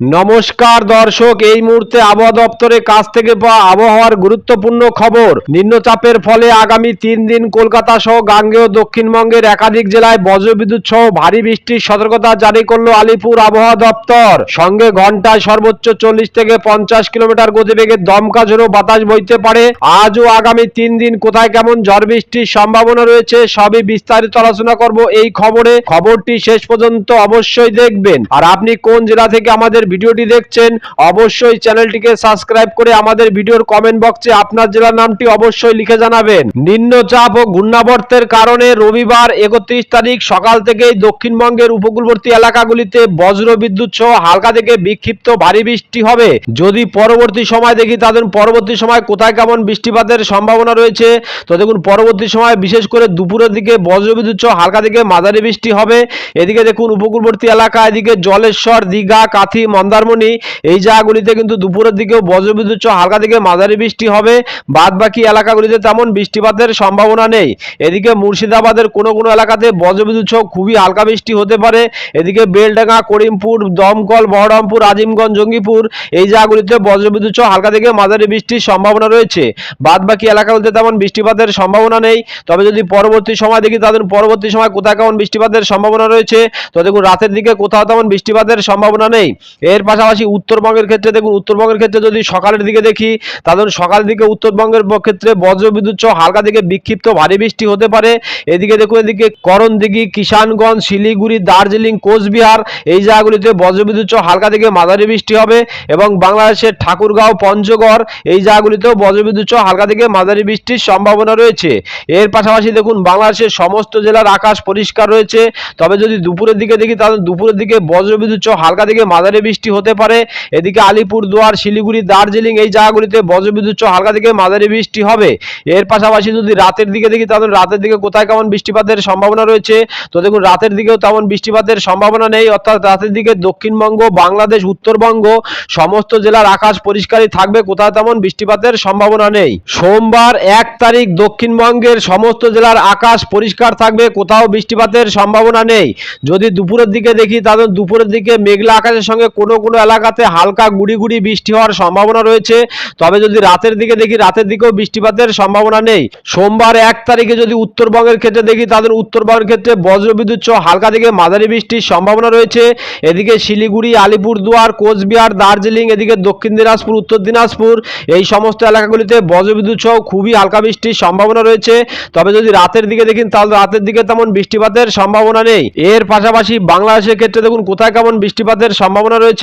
নমস্কার দর্শক, এই মুহূর্তে আবহাওয়া দপ্তরের কাছ থেকে পাওয়া আবহাওয়ার গুরুত্বপূর্ণ খবর। নিম্নচাপের ফলে আগামী তিন দিন কলকাতা সহ গাঙ্গেয় দক্ষিণবঙ্গের একাধিক জেলায় বজ্রবিদ্যুৎ সহ ভারী বৃষ্টির সতর্কতা জারি করল আলিপুর আবহাওয়া দপ্তর। সঙ্গে ঘন্টায় সর্বোচ্চ চল্লিশ থেকে পঞ্চাশ কিলোমিটার গতিবেগে দমকা ঝোড়ো বাতাস বইতে পারে। আজ ও আগামী তিন দিন কোথায় কেমন ঝড় বৃষ্টির সম্ভাবনা রয়েছে, সবই বিস্তারিত আলোচনা করব এই খবরে। খবরটি শেষ পর্যন্ত অবশ্যই দেখবেন। আর আপনি কোন জেলা থেকে আমাদের ভিডিওটি দেখছেন, অবশ্যই চ্যানেলটিকে সাবস্ক্রাইব করে আমাদের ভিডিওর কমেন্ট বক্সে আপনার জেলার নামটি অবশ্যই লিখে জানাবেন। নিম্নচাপ ও ঘূর্ণাবর্তের কারণে রবিবার একত্রিশ তারিখ সকাল থেকেই দক্ষিণবঙ্গের উপকূলবর্তী এলাকাগুলিতে বজ্র বিদ্যুৎ সহ হালকা থেকে বিক্ষিপ্ত ভারী বৃষ্টি হবে। যদি পরবর্তী সময় দেখি তাদের পরবর্তী সময় কোথায় কেমন বৃষ্টিপাতের সম্ভাবনা রয়েছে? তো দেখুন, পরবর্তী সময় বিশেষ করে দুপুরের দিকে বজ্রবিদ্যুৎ সহ হালকা থেকে মাঝারি বৃষ্টি হবে। এদিকে দেখুন, উপকূলবর্তী এলাকা, এদিকে জলেশ্বর, দীঘা, কাথি মন্দারমণি, এই জায়গাগুলিতে কিন্তু দুপুরের দিকেও বজ্রবিদ্যুৎ হালকা থেকে মাঝারি বৃষ্টি হবে। বাদ বাকি এলাকাগুলিতে তেমন বৃষ্টিপাতের সম্ভাবনা নেই। এদিকে মুর্শিদাবাদের কোনো কোনো এলাকাতে বজ্রবিদ্যুৎ খুবই হালকা বৃষ্টি হতে পারে। এদিকে বেলডাঙ্গা, করিমপুর, দমকল, বহরমপুর, আজিমগঞ্জ, জঙ্গিপুর, এই জায়গাগুলিতে বজ্রবিদ্যুৎ হালকা থেকে মাঝারি বৃষ্টির সম্ভাবনা রয়েছে। বাদ বাকি এলাকাগুলিতে তেমন বৃষ্টিপাতের সম্ভাবনা নেই। তবে যদি পরবর্তী সময় দেখি তাদের পরবর্তী সময় কোথায় কেমন বৃষ্টিপাতের সম্ভাবনা রয়েছে। তো দেখুন, রাতের দিকে কোথাও তেমন বৃষ্টিপাতের সম্ভাবনা নেই। এর পাশাপাশি উত্তরবঙ্গের ক্ষেত্রে দেখুন, উত্তরবঙ্গের ক্ষেত্রে যদি সকালের দিকে দেখি তাদের সকালের দিকে উত্তরবঙ্গের ক্ষেত্রে বজ্রবিদ্যুৎ সহ হালকা দিকে বিক্ষিপ্ত ভারী বৃষ্টি হতে পারে। এদিকে দেখুন, এদিকে করণদিঘি, কিষানগঞ্জ, শিলিগুড়ি, দার্জিলিং, কোচবিহার, এই জায়গাগুলিতে বজ্রবিদ্যুৎ সহ হালকা থেকে মাঝারি বৃষ্টি হবে এবং বাংলাদেশের ঠাকুরগাঁও, পঞ্চগড়, এই জায়গাগুলিতেও বজ্রবিদ্যুৎ সহ হালকা থেকে মাঝারি বৃষ্টির সম্ভাবনা রয়েছে। এর পাশাপাশি দেখুন, বাংলাদেশের সমস্ত জেলার আকাশ পরিষ্কার রয়েছে। তবে যদি দুপুরের দিকে দেখি, তাহলে দুপুরের দিকে বজ্রবিদ্যুৎ সহ হালকা থেকে মাঝারি বৃষ্টি হতে পারে। এদিকে আলিপুরদুয়ার শিলিগুড়ি, দার্জিলিং এই জায়গাগুলিতে বজ্রবিদ্যুৎ হালকা থেকে মাঝারি বৃষ্টি হবে। এর পাশাপাশি যদি রাতের দিকে দেখি, তাহলে রাতের দিকে কোথায় কেমন বৃষ্টিপাতের সম্ভাবনা রয়েছে? তো দেখুন, রাতের দিকেও তেমন বৃষ্টিপাতের সম্ভাবনা নেই। অর্থাৎ রাতের দিকে দক্ষিণবঙ্গ, বাংলাদেশ, উত্তরবঙ্গ সমস্ত জেলার আকাশ পরিষ্কারই থাকবে, কোথাও তেমন বৃষ্টিপাতের সম্ভাবনা নেই। সোমবার এক তারিখ দক্ষিণবঙ্গের সমস্ত জেলার আকাশ পরিষ্কার থাকবে, কোথাও বৃষ্টিপাতের সম্ভাবনা নেই। যদি দুপুরের দিকে দেখি, তাহলে দুপুরের দিকে মেঘলা আকাশের সঙ্গে কোনো কোনো এলাকাতে হালকা গুড়ি গুড়ি বৃষ্টি হওয়ার সম্ভাবনা রয়েছে। তবে যদি রাতের দিকে দেখি, রাতের দিকেও বৃষ্টিপাতের সম্ভাবনা নেই। সোমবার এক তারিখে যদি উত্তরবঙ্গের ক্ষেত্রে দেখি, তাদের উত্তরবঙ্গের ক্ষেত্রে বজ্রবিদ্যুৎ সহ হালকা থেকে মাঝারি বৃষ্টির সম্ভাবনা রয়েছে। এদিকে শিলিগুড়ি, আলিপুরদুয়ার, কোচবিহার, দার্জিলিং, এদিকে দক্ষিণ দিনাজপুর, উত্তর দিনাজপুর, এই সমস্ত এলাকাগুলিতে বজ্রবিদ্যুৎ সহ খুবই হালকা বৃষ্টির সম্ভাবনা রয়েছে। তবে যদি রাতের দিকে দেখেন তাহলে রাতের দিকে তেমন বৃষ্টিপাতের সম্ভাবনা নেই। এর পাশাপাশি বাংলাদেশের ক্ষেত্রে দেখুন, কোথায় কেমন বৃষ্টিপাতের সম্ভাবনা রয়েছে?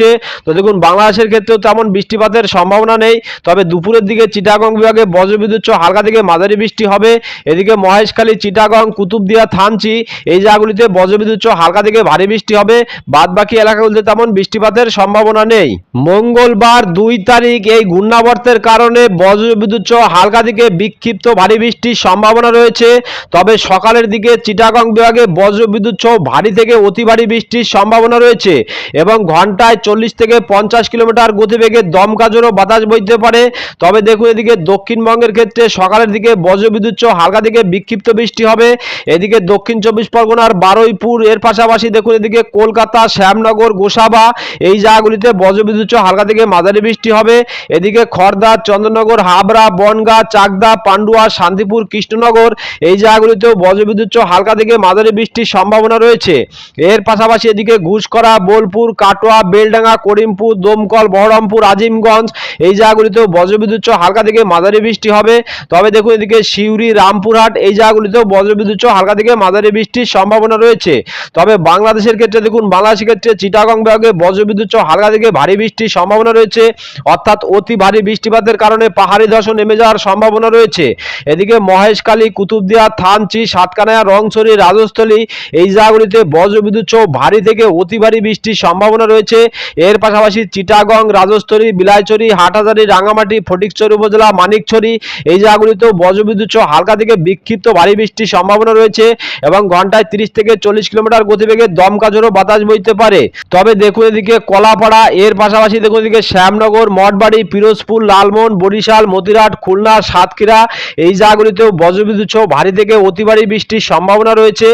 তো দেখুন, বাংলাদেশের ক্ষেত্রেও তেমন বৃষ্টিপাতের সম্ভাবনা নেই। তবে দুপুরের দিকে চিটাগং বিভাগে বজ্রবিদ্যুৎ হালকা থেকে মাঝারি বৃষ্টি হবে। এদিকে মহেশখালী, চিটাগং, কুতুবদিয়া, থানচি এই জায়গাগুলিতে বজ্রবিদ্যুৎ হালকা থেকে ভারী বৃষ্টি হবে। বাদ বাকি এলাকাগুলিতে তেমন বৃষ্টিপাতের সম্ভাবনা নেই। মঙ্গলবার দুই তারিখ এই ঘূর্ণাবর্তের কারণে বজ্রবিদ্যুৎ হালকা থেকে বিক্ষিপ্ত ভারী বৃষ্টির সম্ভাবনা রয়েছে। তবে সকালের দিকে চিটাগং বিভাগে বজ্রবিদ্যুৎ ভারী থেকে অতি ভারী বৃষ্টির সম্ভাবনা রয়েছে এবং ঘন্টায় চল্লিশ থেকে পঞ্চাশ কিলোমিটার গতিবেগে দমকা বাতাস বইতে পারে। তবে দেখুন এদিকে দক্ষিণবঙ্গের ক্ষেত্রে সকালের দিকে বজ্রবিদ্যুৎ হালকা থেকে বিক্ষিপ্ত বৃষ্টি হবে। এদিকে দক্ষিণ চব্বিশ পরগনার বারুইপুর, এর পাশাপাশি দেখুন এদিকে কলকাতা, শ্যামনগর, গোসাবা, এই জায়গাগুলিতে বজ্রবিদ্যুৎ হালকা থেকে মাঝারি বৃষ্টি হবে। এদিকে খড়দা চন্দ্রনগর, হাবড়া, বনগা, চাকদা, পান্ডুয়া, শান্তিপুর, কৃষ্ণনগর এই জায়গাগুলিতেও বজ্রবিদ্যুৎ হালকা থেকে মাঝারি বৃষ্টির সম্ভাবনা রয়েছে। এর পাশাপাশি এদিকে ঘুষকরা বোলপুর, কাটোয়া বেলডাঙ্গা, করিমপুর, দমকল, বহরমপুর, আজিমগঞ্জ, এই জায়গাগুলিতেও বজ্রবিদ্যুৎ হালকা থেকে মাঝারি বৃষ্টি হবে। তবে দেখুন এদিকে সিউড়ি, রামপুরহাট, এই জায়গাগুলিতেও বজ্রবিদ্যুৎ হালকা থেকে মাঝারি বৃষ্টির সম্ভাবনা রয়েছে। তবে বাংলাদেশের ক্ষেত্রে দেখুন বাংলাদেশের ক্ষেত্রে চিটাগং বিভাগে বজ্রবিদ্যুৎ হালকা থেকে ভারী বৃষ্টির সম্ভাবনা রয়েছে। অর্থাৎ অতি ভারী বৃষ্টিপাতের কারণে পাহাড়ি ধসও নেমে যাওয়ার সম্ভাবনা রয়েছে। এদিকে মহেশখালী, কুতুবদিয়া, থানচি, সাতকানায়া, রংছড়ি, রাজস্থলী এই জায়গাগুলিতে বজ্রবিদ্যুৎ ভারী থেকে অতি ভারী বৃষ্টির সম্ভাবনা রয়েছে। এর পাশাপাশি চিটাগং রাজস্থলী বিলাইচড়ি হাটহাজারি রাঙামাটি ফটিকছড়ি উপজেলা, মানিকছড়ি, এই জায়গাগুলিতেও বজ্রবিদ্যুৎ সহ হালকা থেকে বিক্ষিপ্ত ভারী বৃষ্টির সম্ভাবনা রয়েছে এবং ঘন্টায় তিরিশ থেকে চল্লিশ কিলোমিটার গতিবেগে দমকা বাতাস বইতে পারে। তবে দেখুন এদিকে কলাপাড়া, এর পাশাপাশি দেখুন এদিকে শ্যামনগর, মঠবাড়ি, পিরোজপুর, লালমোহন, বরিশাল, মতিরাট, খুলনা, সাতক্ষীরা, এই জায়গাগুলিতেও বজ্রবিদ্যুৎ সহ ভারী থেকে অতি ভারী বৃষ্টির সম্ভাবনা রয়েছে।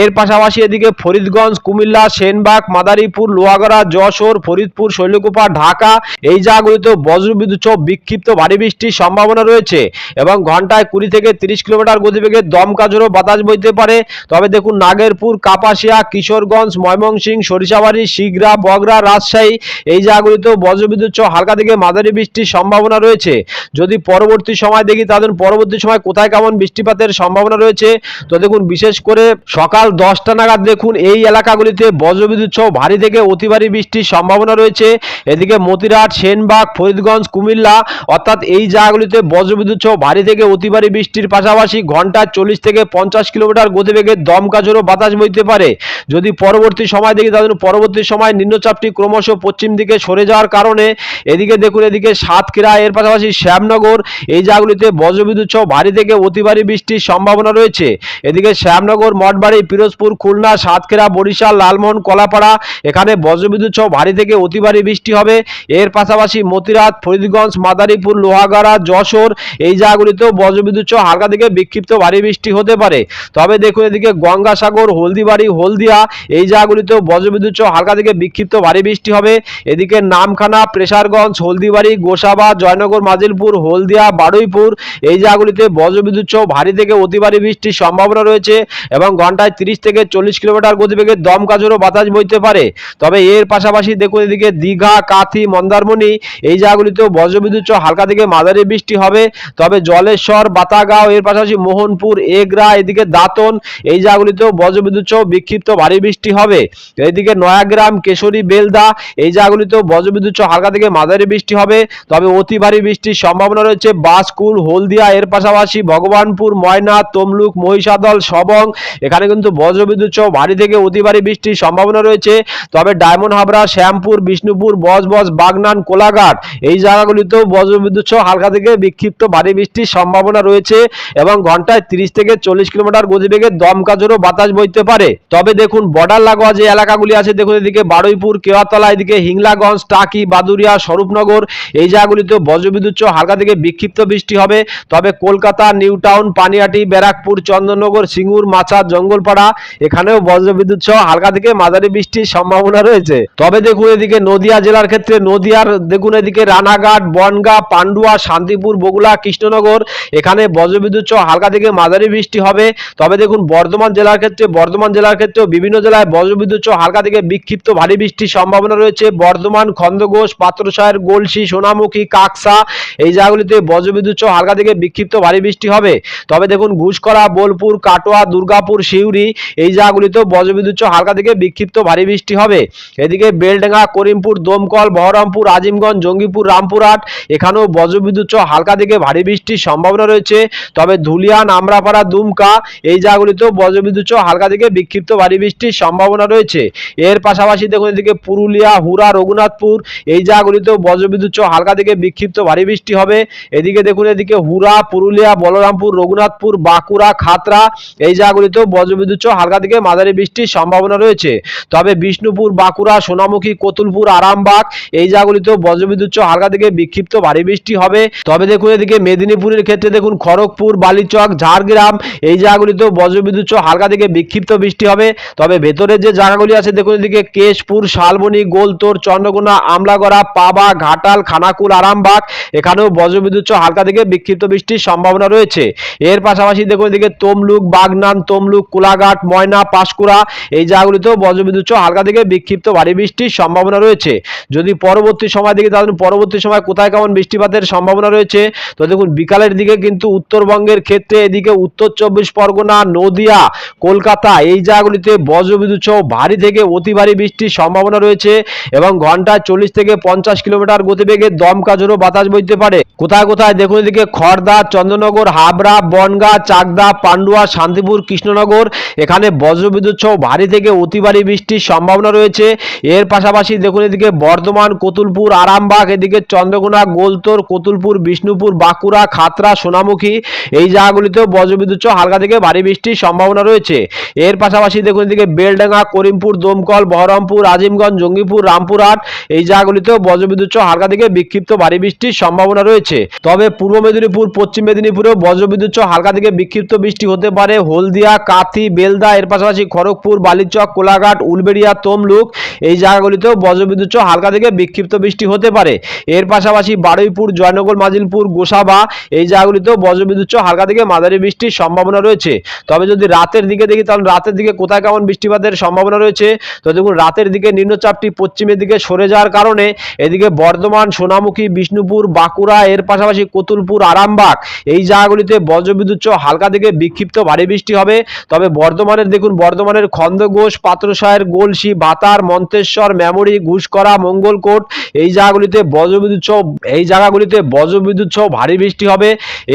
এর পাশাপাশি এদিকে ফরিদগঞ্জ, কুমিল্লা, সেনবাগ, মাদারীপুর, লোহাগড়া, যশোর যশোর ফরিদপুর, শৈলকুপা, ঢাকা এই জায়গাগুলিতে বজ্রবিদ্যুৎ সহ বিক্ষিপ্ত ভারী বৃষ্টির সম্ভাবনা রয়েছে এবং ঘন্টায় কুড়ি থেকে তিরিশ কিলোমিটার গতিবেগে দমকা ঝোড়ো বাতাস বইতে পারে। তবে দেখুন, নাগেরপুর, কাপাসিয়া, কিশোরগঞ্জ, ময়মনসিংহ, সরিষাবাড়ি, শিগরা, বগরা, রাজশাহী এই জায়গাগুলিতেও বজ্রবিদ্যুৎ সহ হালকা থেকে মাঝারি বৃষ্টির সম্ভাবনা রয়েছে। যদি পরবর্তী সময় দেখি তাদের পরবর্তী সময় কোথায় কেমন বৃষ্টিপাতের সম্ভাবনা রয়েছে? তো দেখুন, বিশেষ করে সকাল দশটা নাগাদ দেখুন, এই এলাকাগুলিতে বজ্রবিদ্যুৎ সহ ভারী থেকে অতি ভারী বৃষ্টির সম্ভাবনা রয়েছে। এদিকে মতিরাট, সেনবাগ, ফরিদগঞ্জ, কুমিল্লা, অর্থাৎ এই জায়গাগুলিতে বজ্রবিদ্যুৎ সহ ভারী থেকে অতি ভারী বৃষ্টির পাশাপাশি ঘন্টায় চল্লিশ থেকে পঞ্চাশ কিলোমিটার গতিবেগে দমকা বাতাস বইতে পারে। যদি পরবর্তী সময় দেখি তাদের পরবর্তী সময় নিম্নচাপটি ক্রমশ পশ্চিম দিকে সরে যাওয়ার কারণে এদিকে দেখুন, এদিকে সাতক্ষীরা, এর পাশাপাশি শ্যামনগর, এই জায়গাগুলিতে বজ্রবিদ্যুৎ সহ ভারী থেকে অতি ভারী বৃষ্টির সম্ভাবনা রয়েছে। এদিকে শ্যামনগর, মঠবাড়ি, পিরোজপুর, খুলনা, সাতক্ষীরা, বরিশাল, লালমোহন, কলাপাড়া, এখানে বজ্রবিদ্যুৎ সহ থেকে অতি ভারী বৃষ্টি হবে। এর পাশাপাশি মতিরাত, ফরিদগঞ্জ, মাদারীপুর, লোহাগাড়া, যশোর এই জায়গাগুলিতেও বজ্রবিদ্যুৎ সহ হালকা থেকে বিক্ষিপ্ত ভারী বৃষ্টি হতে পারে। তবে দেখুন এদিকে গঙ্গাসাগর, হলদিবাড়ি, হলদিয়া এই জায়গাগুলিতেও বজ্রবিদ্যুৎ সহ হালকা থেকে বিক্ষিপ্ত ভারী বৃষ্টি হবে। এদিকে নামখানা, প্রেসারগঞ্জ, হলদিবাড়ি, গোসাবা, জয়নগর, মাজিলপুর, হলদিয়া, বারুইপুর এই জায়গাগুলিতে বজ্রবিদ্যুৎ সহ ভারী থেকে অতি ভারী বৃষ্টির সম্ভাবনা রয়েছে এবং ঘন্টায় তিরিশ থেকে চল্লিশ কিলোমিটার গতিবেগে দমকা ঝোড়ো বাতাস বইতে পারে। তবে এর পাশাপাশি দেখুন এদিকে দীঘা, কাথি, মন্দারমণি, এই জায়গাগুলিতেও বজ্রবিদ্যুৎ হালকা থেকে মাঝারি বৃষ্টি হবে। তবে জলেশ্বর, বাতাগাঁও, এর পাশাপাশি মোহনপুর, এগরা, এদিকে দাঁতন, এই জায়গাগুলিতেও বজ্রবিদ্যুৎ সহ বিক্ষিপ্ত ভারী বৃষ্টি হবে। এইদিকে নয়াগ্রাম, কেশরী, বেলদা, এই জায়গাগুলিতেও বজ্রবিদ্যুৎ সহ হালকা থেকে মাঝারি বৃষ্টি হবে। তবে অতি ভারী বৃষ্টির সম্ভাবনা রয়েছে বাসকুল, হলদিয়া, এর পাশাপাশি ভগবানপুর, ময়না, তমলুক, মহিষাদল, সবং। এখানে কিন্তু বজ্রবিদ্যুৎ সহ ভারী থেকে অতি ভারী বৃষ্টির সম্ভাবনা রয়েছে। তবে ডায়মন্ড হাবড়া শ্যামপুর, বিষ্ণুপুর বজবজ বাগনান, কোলাঘাট। এই জায়গাগুলিতেও বজ্রবিদ্যুৎ সহ হালকা থেকে বিক্ষিপ্ত ভারী বৃষ্টির সম্ভাবনা রয়েছে এবং ঘন্টায় তিরিশ থেকে চল্লিশ কিলোমিটার গতিবেগে দমকা জোরও বাতাস বইতে পারে। তবে দেখুন বর্ডার লাগোয়া যে এলাকাগুলি আছে, দেখুন এদিকে বারুইপুর, কেওয়াতলা, এদিকে হিংলাগঞ্জ, টাকি, বাদুরিয়া, স্বরূপনগর, এই জায়গাগুলিতেও বজ্রবিদ্যুৎ সহ হালকা থেকে বিক্ষিপ্ত বৃষ্টি হবে। তবে কলকাতা নিউ টাউন পানিয়াটি, ব্যারাকপুর চন্দননগর সিঙ্গুর মাছা জঙ্গলপাড়া, এখানেও বজ্রবিদ্যুৎ সহ হালকা থেকে মাঝারি বৃষ্টির সম্ভাবনা রয়েছে। তবে দেখুন এদিকে নদিয়া জেলার ক্ষেত্রে নদিয়ার দেখুন এদিকে রানাঘাট, বনগা, পান্ডুয়া, শান্তিপুর বগুলা কৃষ্ণনগর, এখানে বজ্রবিদ্যুৎ সহ হালকা থেকে মাঝারি বৃষ্টি হবে। তবে দেখুন, বর্ধমান জেলার ক্ষেত্রে বর্ধমান জেলার ক্ষেত্রেও বিভিন্ন জেলায় বজ্রবিদ্যুৎ সহ হালকা থেকে বিক্ষিপ্ত ভারী বৃষ্টির সম্ভাবনা রয়েছে। বর্ধমান খন্দঘোষ পাত্রসায়ের গোলসি, সোনামুখী, কাকসা এই জায়গাগুলিতে বজ্রবিদ্যুৎ সহ হালকা থেকে বিক্ষিপ্ত ভারী বৃষ্টি হবে। তবে দেখুন ঘুষকরা বোলপুর, কাটোয়া, দুর্গাপুর শিউরি এই জায়গাগুলিতেও বজ্রবিদ্যুৎ সহ হালকা থেকে বিক্ষিপ্ত ভারী বৃষ্টি হবে। এদিকে বেলডাঙ্গা, করিমপুর, দমকল, বহরমপুর, আজিমগঞ্জ, জঙ্গিপুর, রামপুরহাট, এখানেও বজ্রবিদ্যুৎ সহ হালকা থেকে ভারী বৃষ্টির সম্ভাবনা রয়েছে। তবে ধুলিয়ান, আমরাপাড়া, দুমকা এই জায়গাগুলিতেও বজ্রবিদ্যুৎ সহ হালকা থেকে বিক্ষিপ্ত ভারী বৃষ্টির সম্ভাবনা রয়েছে। এর পাশাপাশি দেখুন এদিকে পুরুলিয়া হুরা রঘুনাথপুর এই জায়গাগুলিতেও বজ্রবিদ্যুৎ সহ হালকা থেকে বিক্ষিপ্ত ভারী বৃষ্টি হবে। এদিকে দেখুন এদিকে হুরা পুরুলিয়া, বলরামপুর, রঘুনাথপুর, বাঁকুড়া খাতরা এই জায়গাগুলিতেও বজ্রবিদ্যুৎ সহ হালকা থেকে মাঝারি বৃষ্টির সম্ভাবনা রয়েছে। তবে বিষ্ণুপুর, বাঁকুড়া, সোনামুখী কতুলপুর, আরামবাগ, এই জায়গাগুলিতেও বজ্রবিদ্যুৎ হালকা থেকে বিক্ষিপ্ত ভারী বৃষ্টি হবে। তবে দেখুন এদিকে মেদিনীপুরের ক্ষেত্রে দেখুন খড়গপুর, বালিচক, ঝাড়গ্রাম, এই জায়গাগুলিতেও বজ্রবিদ্যুৎ হালকা থেকে বিক্ষিপ্ত বৃষ্টি হবে। তবে ভেতরের যে জায়গাগুলি আছে, দেখুন এদিকে কেশপুর, শালবনি, গোলতোর, চন্দ্রকোনা, আমলাগড়া, পাবা, ঘাটাল, খানাকুল, আরামবাগ, এখানেও বজ্রবিদ্যুৎ হালকা থেকে বিক্ষিপ্ত বৃষ্টির সম্ভাবনা রয়েছে। এর পাশাপাশি দেখুন এদিকে তমলুক, বাগনান, তমলুক, কোলাঘাট, ময়না, পাঁশকুড়া, এই জায়গাগুলিতেও বজ্রবিদ্যুৎ হালকা থেকে বিক্ষিপ্ত ভারী বৃষ্টির সম্ভাবনা রয়েছে। যদি পরবর্তী সময় দেখি, তাহলে পরবর্তী সময় কোথায় কেমন বৃষ্টিপাতের সম্ভাবনা রয়েছে? তো দেখুন, বিকালের দিকে কিন্তু উত্তরবঙ্গের ক্ষেত্রে এদিকে উত্তর চব্বিশ পরগনা, নদিয়া, কলকাতা এই জায়গাগুলিতে বজ্রবিদ্যুৎ সহ ভারী থেকে অতি ভারী বৃষ্টির সম্ভাবনা রয়েছে এবং ঘন্টায় চল্লিশ থেকে পঞ্চাশ কিলোমিটার গতিবেগে দমকা বাতাস বইতে পারে। কোথায় কোথায় দেখুন এদিকে খড়দা চন্দ্রনগর, হাবড়া, বনগা, চাকদা, পান্ডুয়া, শান্তিপুর, কৃষ্ণনগর, এখানে বজ্রবিদ্যুৎ সহ ভারী থেকে অতি ভারী বৃষ্টির সম্ভাবনা রয়েছে। এর পাশাপাশি দেখুন এদিকে বর্ধমান, কতুলপুর, আরামবাগ, এদিকে চন্দ্রকোনা, গোলতোর, কতুলপুর, বিষ্ণুপুর, বাঁকুড়া খাতরা সোনামুখী, এই জায়গাগুলিতেও বজ্রবিদ্যুৎ হালকা থেকে ভারী বৃষ্টির সম্ভাবনা রয়েছে। এর পাশাপাশি দেখুন এদিকে বেলডাঙ্গা, করিমপুর, দমকল, বহরমপুর আজিমগঞ্জ জঙ্গিপুর, রামপুরহাট, এই জায়গাগুলিতেও বজ্রবিদ্যুৎ হালকা থেকে বিক্ষিপ্ত ভারী বৃষ্টির সম্ভাবনা রয়েছে। তবে পূর্ব মেদিনীপুর, পশ্চিম মেদিনীপুরেও বজ্রবিদ্যুৎ হালকা থেকে বিক্ষিপ্ত বৃষ্টি হতে পারে। হলদিয়া, কাথি, বেলদা, এর পাশাপাশি খড়গপুর, বালিচক, কোলাঘাট, উলবেড়িয়া, তমলুক এই জায়গাগুলিতেও বজ্রবিদ্যুৎ সহ হালকা থেকে বিক্ষিপ্ত বৃষ্টি হতে পারে। এর পাশাপাশি বারুইপুর, জয়নগর, মাজিলপুর, গোসাবা এই জায়গাগুলিতেও বজ্রবিদ্যুৎ সহ হালকা থেকে মাঝারি বৃষ্টির সম্ভাবনা রয়েছে। তবে যদি রাতের দিকে দেখি তাহলে রাতের দিকে কোথায় কেমন বৃষ্টিপাতের সম্ভাবনা রয়েছে? তো দেখুন, রাতের দিকে নিম্নচাপটি পশ্চিমের দিকে সরে যাওয়ার কারণে এদিকে বর্ধমান, সোনামুখী, বিষ্ণুপুর, বাঁকুড়া, এর পাশাপাশি কতুলপুর, আরামবাগ এই জায়গাগুলিতে বজ্রবিদ্যুৎ সহ হালকা থেকে বিক্ষিপ্ত ভারী বৃষ্টি হবে। তবে বর্ধমানের, দেখুন, বর্ধমানের খন্দঘোষ পাত্রসায়ের গোলসি, বাতার মন্তেশ্বর মেমরি ঘুষকরা মঙ্গলকোট, এই জায়গাগুলিতে বজ্রবিদ্যুৎ সহ, এই জায়গাগুলিতে বজ্রবিদ্যুৎ সহ ভারী বৃষ্টি হবে।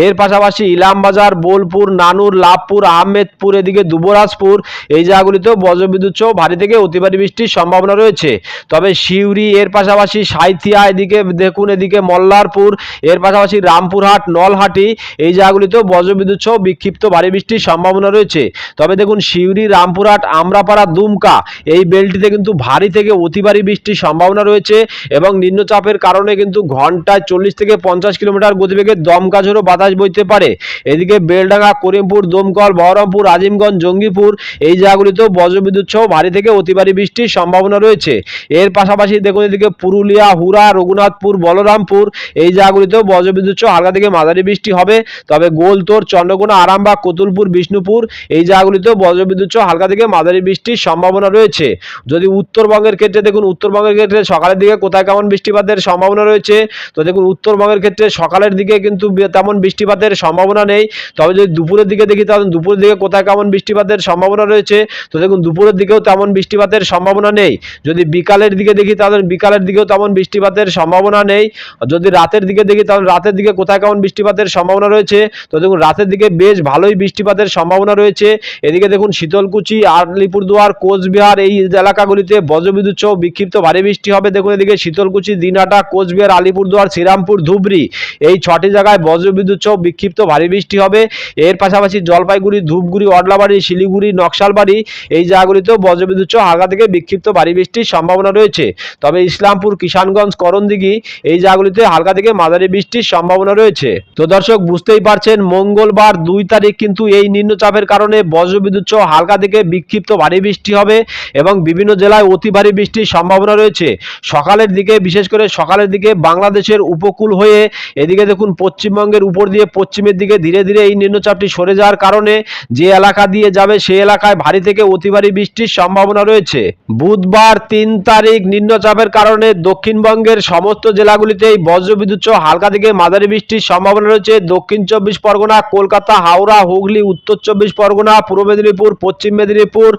এর পাশাপাশি ইলামবাজার, বোলপুর, নানুর, লাভপুর, আহমেদপুর, এদিকে দুবরাজপুর, এই জায়গাগুলিতেও বজ্রবিদ্যুৎ সহ ভারী থেকে অতি ভারী বৃষ্টির সম্ভাবনা রয়েছে। তবে সিউড়ি, এর পাশাপাশি সাঁইথিয়া, এদিকে দেখুন, এদিকে মল্লারপুর, এর পাশাপাশি রামপুরহাট, নলহাটি, এই জায়গাগুলিতেও বজ্রবিদ্যুৎ সহ বিক্ষিপ্ত ভারী বৃষ্টির সম্ভাবনা রয়েছে। তবে দেখুন, সিউড়ি, রামপুরহাট, আমরাপাড়া, দুমকা, এই বেলটিতে কিন্তু ভারী থেকে অতি ভারী বৃষ্টির সম্ভাবনা রয়েছে এবং নিম্নচাপের কারণে কিন্তু ঘন্টায় চল্লিশ থেকে পঞ্চাশ কিলোমিটার গতিবেগে দমকা বাতাস বইতে পারে। এদিকে বেলডাঙ্গা, করিমপুর, দমকল, বহরমপুর, আজিমগঞ্জ, জঙ্গিপুর এই জায়গাগুলিতেও বজ্রবিদ্যুৎ সহ ভারী থেকে অতি ভারী বৃষ্টির সম্ভাবনা রয়েছে। এর পাশাপাশি দেখুন এদিকে পুরুলিয়া হুরা রঘুনাথপুর, বলরামপুর এই জায়গাগুলিতেও বজ্রবিদ্যুৎ সহ হালকা থেকে মাঝারি বৃষ্টি হবে। তবে গোলতোর, চন্দ্রকোনা, আরামবাগ, কতুলপুর, বিষ্ণুপুর এই জায়গাগুলিতেও বজ্রবিদ্যুৎ সহ হালকা থেকে মাঝারি বৃষ্টির সম্ভাবনা রয়েছে। যদি উত্তরবঙ্গের ক্ষেত্রে দেখুন, উত্তরবঙ্গের ক্ষেত্রে সকালের দিকে কোথায় কেমন বৃষ্টিপাতের সম্ভাবনা রয়েছে? তো দেখুন, উত্তরবঙ্গের ক্ষেত্রে সকালের দিকে কিন্তু তেমন বৃষ্টিপাতের সম্ভাবনা নেই। তবে যদি দুপুরের দিকে দেখি, তাহলে দুপুরের দিকে কোথায় কেমন বৃষ্টিপাতের সম্ভাবনা রয়েছে? তো দেখুন, দুপুরের দিকেও তেমন বৃষ্টিপাতের সম্ভাবনা নেই। যদি বিকালের দিকে দেখি, তাহলে বিকালের দিকেও তেমন বৃষ্টিপাতের সম্ভাবনা নেই। যদি রাতের দিকে দেখি, তাহলে রাতের দিকে কোথায় কেমন বৃষ্টিপাতের সম্ভাবনা রয়েছে? তো দেখুন, রাতের দিকে বেশ ভালোই বৃষ্টিপাতের সম্ভাবনা রয়েছে। এদিকে দেখুন, শীতলকুচি, আলিপুরদুয়ার, কোচবিহার এই এলাকাগুলিতে বজ্রবিদ্যুৎ সহ বিক্ষিপ্ত ভারী বৃষ্টি হবে। দেখুন এদিকে শীতলকুচি, দিনহাটা, কোচবিহার, আলিপুরদুয়ার, শ্রীরামপুর, ধুবড়ি। এই ছটি জায়গায় বজ্রবিদ্যুৎ সহ বিক্ষিপ্ত ভারী বৃষ্টি হবে। এর পাশাপাশি জলপাইগুড়ি, ধূপগুড়ি, অডলাবাড়ি, শিলিগুড়ি, নকশালবাড়ি এই জায়গাগুলিতেও বজ্রবিদ্যুৎ সহ হালকা থেকে বিক্ষিপ্ত ভারী বৃষ্টির সম্ভাবনা রয়েছে। তবে ইসলামপুর, কিষানগঞ্জ, করণদিঘি এই জায়গাগুলিতে হালকা থেকে মাঝারি বৃষ্টির সম্ভাবনা রয়েছে। তো দর্শক, বুঝতেই পারছেন, মঙ্গলবার দুই তারিখ কিন্তু এই নিম্নচাপের কারণে বজ্রবিদ্যুৎ সহ হালকা থেকে বিক্ষিপ্ত ভারী বৃষ্টি হবে এবং বিভিন্ন জেলায় অতি ভারী বৃষ্টির সম্ভাবনা রয়েছে। সকালের দিকে, বিশেষ করে সকালের দিকে বাংলাদেশের উপকূল হয়ে এদিকে দেখুন পশ্চিমবঙ্গের উপর দিয়ে পশ্চিমের দিকে ধীরে ধীরে এই নিম্নচাপটি সরে যাওয়ার কারণে যে এলাকা দিয়ে যাবে সেই এলাকায় ভারী থেকে অতি ভারী বৃষ্টির সম্ভাবনা রয়েছে। বুধবার তিন তারিখ নিম্নচাপের কারণে দক্ষিণবঙ্গের সমস্ত জেলাগুলিতেই বজ্রবিদ্যুৎ হালকা থেকে মাঝারি বৃষ্টির সম্ভাবনা রয়েছে। দক্ষিণ চব্বিশ পরগনা, কলকাতা, হাওড়া, হুগলি, উত্তর চব্বিশ পরগনা, পূর্ব মেদিনীপুর, পশ্চিম মেদিনীপুর,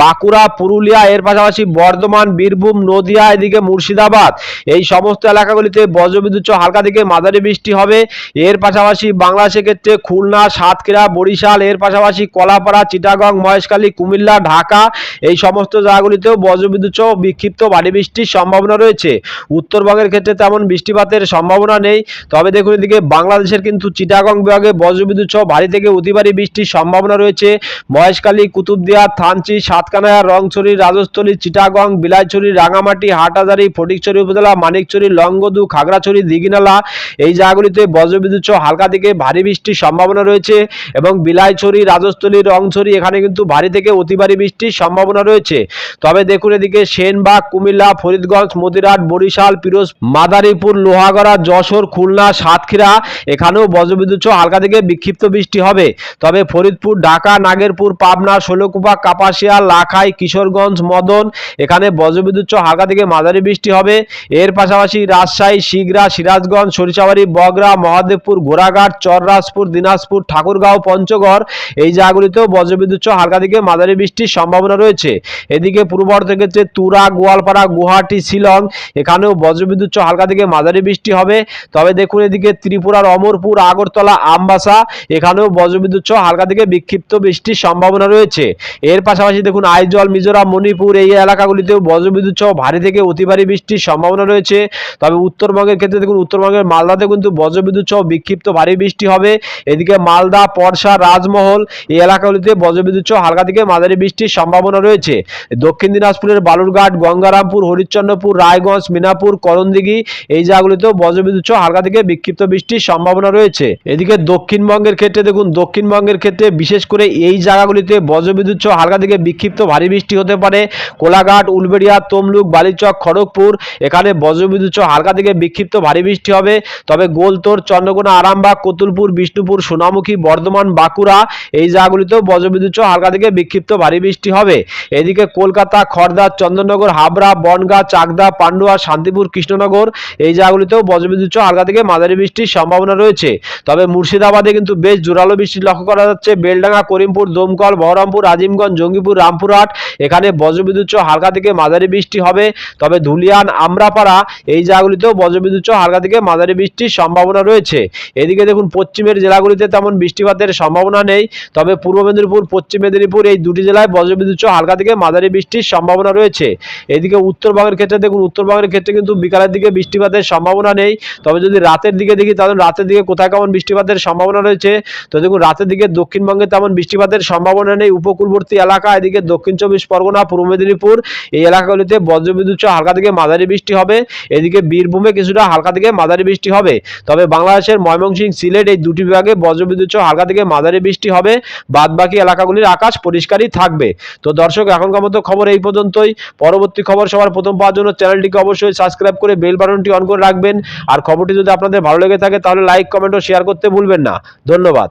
বাঁকুড়া, পুরুলিয়া, এর পাশাপাশি বর্ধমান, বীরভূম, নদিয়া, এদিকে মুর্শিদাবাদ। এই সমস্ত এলাকাগুলিতে বজ্রবিদ্যুৎ হালকা থেকে মাঝারি বৃষ্টি হবে। এর পাশাপাশি বাংলাদেশের ক্ষেত্রে খুলনা, সাতক্ষীরা, বরিশাল, এর পাশাপাশি কলাপাড়া, চিটাগং, মহেশখালী, কুমিল্লা, ঢাকা, এই সমস্ত জায়গাগুলিতেও বজ্রবিদ্যুৎ বিক্ষিপ্ত ভারী বৃষ্টির সম্ভাবনা রয়েছে। উত্তরবঙ্গের ক্ষেত্রে তেমন বৃষ্টিপাতের সম্ভাবনা নেই। তবে দেখুন এদিকে বাংলাদেশের কিন্তু চিটাগং বিভাগে বজ্রবিদ্যুৎ সহ ভারী থেকে অতি ভারী বৃষ্টির সম্ভাবনা রয়েছে। মহেশখালী, কুতুবদিয়া, থানচি, সাতকানায়া, রংছড়ি, রাজস্থলী, চিটাগং বিলাইছড়ি, রাঙামাটি, হাটহাজারি, ফটিকছড়ি উপজেলা, মানিকছড়ি লংগদু খাগড়াছড়ি, দিঘিনালা, এই জায়গাগুলিতে বজ্রবিদ্যুৎ সহ হালকা থেকে ভারী বৃষ্টির সম্ভাবনা রয়েছে এবং বিলাইছড়ি, রাজস্থলী, রংছড়ি এখানে কিন্তু ভারী থেকে অতি ভারী বৃষ্টির সম্ভাবনা রয়েছে। তবে দেখুন এদিকে সেনবাগ, কুমিল্লা, ফরিদগঞ্জ মদিরাট বরিশাল, পিরোজ, মাদারীপুর, লোহাগড়া, যশোর, খুলনা, সাতক্ষীরা এখানেও বজ্রবিদ্যুৎ সহ হালকা থেকে বিক্ষিপ্ত বৃষ্টি হবে। তবে ফরিদপুর, ঢাকা, নাগেরপুর, পাবনা ষোলকুপা কাপাসিয়া, লাখাই, কিশোরগঞ্জ, মদন এখানে বজ্রবিদ্যুৎ হালকা থেকে মাঝারি বৃষ্টি হবে। এর পাশাপাশি রাজশাহী, শিগরা, সিরাজগঞ্জ, সরিষাবাড়ি বগরা মহাদেবপুর ঘোড়াঘাট চররাজপুর, দিনাজপুর, ঠাকুরগাঁও, পঞ্চগড় এই জায়গাগুলিতেও বজ্রবিদ্যুৎ হালকা থেকে মাঝারি বৃষ্টির সম্ভাবনা রয়েছে। এদিকে পূর্ব ভারতের ক্ষেত্রে তুরা, গোয়ালপাড়া, গুয়াহাটি, শিলং এখানেও বজ্রবিদ্যুৎ হালকা থেকে মাঝারি বৃষ্টি হবে। তবে দেখুন এদিকে ত্রিপুরার অমরপুর, আগরতলা, আমবাসা এখানেও বজ্রবিদ্যুৎ হালকা থেকে বিক্ষিপ্ত বৃষ্টির সম্ভাবনা রয়েছে। এর পাশাপাশি দেখুন আইজল, মিজোরাম, মণিপুর এই এলাকাগুলিতেও বজ্রবিদ্যুৎ সহ ভারী থেকে অতি ভারী বৃষ্টির সম্ভাবনা রয়েছে। তবে উত্তরবঙ্গের ক্ষেত্রে দেখুন, উত্তরবঙ্গের মালদাতে কিন্তু বজ্রবিদ্যুৎ সহ বিক্ষিপ্ত ভারী বৃষ্টি হবে। এদিকে মালদা পরশা রাজমহল এই এলাকাগুলিতে বজ্রবিদ্যুৎ সহ হালকা থেকে মাঝারি বৃষ্টির সম্ভাবনা রয়েছে। দক্ষিণ দিনাজপুরের বালুরঘাট, গঙ্গারামপুর, হরিশ্চন্দ্রপুর, রায়গঞ্জ, মিনাপুর, করণদিঘি এই জায়গাগুলিতেও বজ্রবিদ্যুৎ সহ হালকা থেকে বিক্ষিপ্ত বৃষ্টির সম্ভাবনা রয়েছে। এদিকে দক্ষিণবঙ্গের ক্ষেত্রে দেখুন, দক্ষিণবঙ্গের ক্ষেত্রে বিশেষ করে এই জায়গাগুলিতে বজ্রবিদ্যুৎ সহ হালকা থেকে বিক্ষিপ্ত ভারী বৃষ্টি হতে পারে। কোলাঘাট রানাঘাট উলবেড়িয়া, তমলুক, বালিচক, খড়গপুর। এখানে বজ্রবিদ্যুৎ সহ হালকা থেকে বিক্ষিপ্ত ভারী বৃষ্টি হবে। তবে গোলতোর, চন্দ্রকোনা, আরামবাগ, কতুলপুর, বিষ্ণুপুর, সোনামুখী, বর্ধমান, বাঁকুড়া এই জায়গাগুলিতেও বজ্রবিদ্যুৎ সহ হালকা থেকে বিক্ষিপ্ত ভারী বৃষ্টি হবে। এদিকে কলকাতা, খড়দা, চন্দননগর, হাবড়া, বনগাঁ, চাকদা, পান্ডুয়া, শান্তিপুর, কৃষ্ণনগর এই জায়গাগুলিতেও বজ্রবিদ্যুৎ সহ হালকা থেকে মাঝারি বৃষ্টির সম্ভাবনা রয়েছে। তবে মুর্শিদাবাদে কিন্তু বেশ জোরালো বৃষ্টি লক্ষ্য করা যাচ্ছে। বেলডাঙ্গা, করিমপুর, দমকল, বহরমপুর, আজিমগঞ্জ, জঙ্গিপুর, রামপুরহাট এখানে বজ্রবিদ্যুৎ সহ হালকা থেকে মাঝারি বৃষ্টি হবে। তবে ধুলিয়ান, আমরাপাড়া এই জায়গাগুলিতেও বজ্রবিদ্যুৎ সহ হালকা থেকে মাঝারি বৃষ্টির সম্ভাবনা রয়েছে। এদিকে দেখুন, পশ্চিমের জেলাগুলিতে তেমন বৃষ্টিপাতের সম্ভাবনা নেই। তবে পূর্ব মেদিনীপুর, পশ্চিম মেদিনীপুর এই দুটি জেলায় বজ্রবিদ্যুৎ সহ হালকা থেকে মাঝারি বৃষ্টির সম্ভাবনা রয়েছে। এদিকে উত্তরবঙ্গের ক্ষেত্রে দেখুন, উত্তরবঙ্গের ক্ষেত্রে কিন্তু বিকালের দিকে বৃষ্টিপাতের সম্ভাবনা নেই। তবে যদি রাতের দিকে দেখি, তাহলে রাতের দিকে কোথায় কেমন বৃষ্টিপাতের সম্ভাবনা রয়েছে? তো দেখুন, রাতের দিকে দক্ষিণবঙ্গে তেমন বৃষ্টিপাতের সম্ভাবনা নেই। উপকূলবর্তী এলাকা, এদিকে দক্ষিণ চব্বিশ পরগনা, পূর্ব মেদিনীপুর এই এলাকাগুলিতে বজ্রবিদ্যুৎ সহ হালকা থেকে মাঝারি বৃষ্টি হবে। এদিকে বীরভূমে কিছুটা হালকা থেকে মাঝারি বৃষ্টি হবে। তবে বাংলাদেশের ময়মনসিংহ সিলেট এই দুটি বিভাগে বজ্রবিদ্যুৎ সহ হালকা থেকে মাঝারি বৃষ্টি হবে। বাদ বাকি এলাকাগুলির আকাশ পরিষ্কারই থাকবে। তো দর্শক, এখনকার মতো খবর এই পর্যন্তই। পরবর্তী খবর সবার প্রথম পাওয়ার জন্য চ্যানেলটিকে অবশ্যই সাবস্ক্রাইব করে বেল বাটনটি অন করে রাখবেন। আর খবরটি যদি আপনাদের ভালো লেগে থাকে, তাহলে লাইক, কমেন্ট ও শেয়ার করতে ভুলবেন না। ধন্যবাদ।